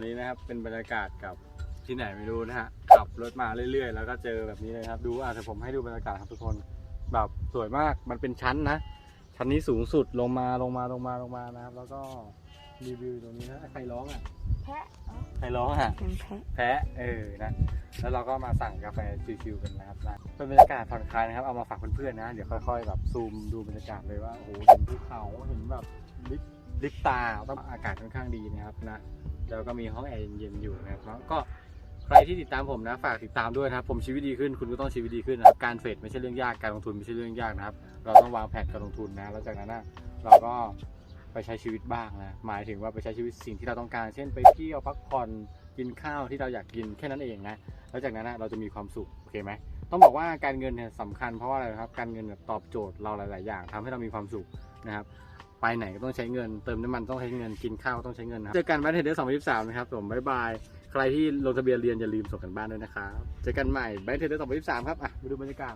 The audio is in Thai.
นนี้นะครับเป็นบรรยากาศกับที่ไหนไม่รู้นะฮะขับรถมาเรื่อยๆ แล้วก็เจอแบบนี้เลยครับ ดูอะแต่ผมให้ดูบรรยากาศครับทุกคนแบบสวยมากมันเป็นชั้นนะ ชั้นนี้สูงสุดลงมาลงมาลงมาลงมานะครับ แล้วก็รีวิวตรงนี้นะใครร้องอะแพะอ๋อใครร้องอะเป็นแพะแพะเออนะแล้วเราก็มาสั่งกาแฟชิวๆกันนะครับนะเป็นบรรยากาศผ่อนคลายนะครับเอามาฝากเพื่อนๆนะเดี๋ยวค่อยๆแบบซูมดูบรรยากาศเลยว่าโอ้โหเห็นภูเขาเห็นแบบลิฟลิฟตาต้องอากาศค่อนข้างดีนะครับนะ แล้วก็มีห้องแอร์เย็นๆอยู่นะครับก็ใครที่ติดตามผมนะฝากติดตามด้วยนะครับ ผมชีวิตดีขึ้นคุณก็ต้องชีวิตดีขึ้นนะครับการเทรดไม่ใช่เรื่องยากการลงทุนไม่ใช่เรื่องยากนะครับ เราต้องวางแผนการลงทุนนะแล้วจากนั้นนะเราก็ไปใช้ชีวิตบ้างนะหมายถึงว่าไปใช้ชีวิตสิ่งที่เราต้องการ เช่นไปเที่ยวพักผ่อนกินข้าวที่เราอยากกินแค่นั้นเองนะแล้วจากนั้นนะเราจะมีความสุขโอเคไหมต้องบอกว่าการเงินเนี่ยสำคัญเพราะว่าอะไรครับการเงินตอบโจทย์เราหลาย ๆ อย่างทำให้เรามีความสุขนะครับ ไปไหนก็ต้องใช้เงิน เติมน้ำมันต้องใช้เงินกินข้าวต้องใช้เงินนะครับเจอกันวันเทเดอร์สองพันสามนะครับผมบ๊ายบายใครที่ลงทะเบียนเรียนอย่าลืมส่งกันบ้านด้วยนะครับเจอกันใหม่แบงค์เทเดอร์สองพันสามครับอะมาดูบรรยากาศ